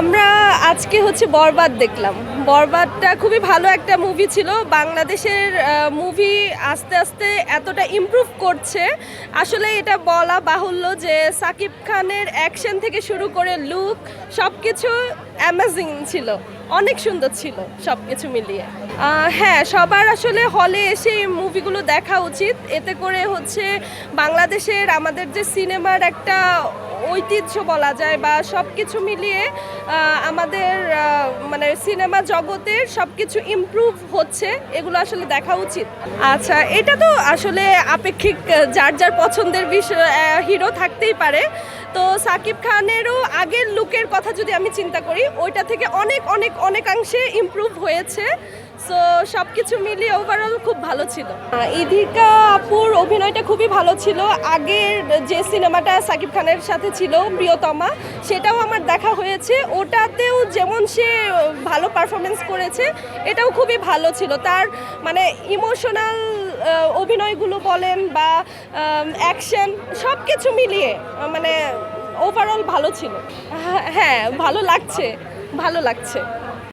আমরা আজকে হচ্ছে বরবাদ দেখলাম। বরবাদটা খুবই ভালো একটা মুভি ছিল। বাংলাদেশের মুভি আস্তে আস্তে এতটা ইমপ্রুভ করছে। আসলে এটা বলা বাহুল্য যে সাকিব খানের অ্যাকশন থেকে শুরু করে লুক সব কিছু অ্যামেজিং ছিল। অনেক সুন্দর ছিল সব কিছু মিলিয়ে হ্যাঁ সবার আসলে হলে এসে মুভিগুলো দেখা উচিত। এতে করে হচ্ছে বাংলাদেশের আমাদের যে সিনেমার একটা ঐতিহ্য বলা যায় বা সব কিছু মিলিয়ে আমাদের মানে সিনেমা জগতের সব কিছু ইমপ্রুভ হচ্ছে, এগুলো আসলে দেখা উচিত। আচ্ছা এটা তো আসলে আপেক্ষিক যার যার পছন্দের বিষয় হিরো থাকতেই পারে। তো সাকিব খানেরও আগের লুকের কথা যদি আমি চিন্তা করি, ওইটা থেকে অনেক অনেক, অনেকাংশে ইমপ্রুভ হয়েছে। সো সব কিছু মিলিয়ে ওভারঅল খুব ভালো ছিল। ইধিকা আপুর অভিনয়টা খুবই ভালো ছিল। আগের যে সিনেমাটা সাকিব খানের সাথে ছিল, প্রিয়তমা, সেটাও আমার দেখা হয়েছে। ওটাতেও যেমন সে ভালো পারফরমেন্স করেছে, এটাও খুবই ভালো ছিল। তার মানে ইমোশনাল অভিনয়গুলো বলেন বা অ্যাকশন সব কিছু মিলিয়ে মানে ওভারঅল ভালো ছিল। হ্যাঁ ভালো লাগছে ভালো লাগছে।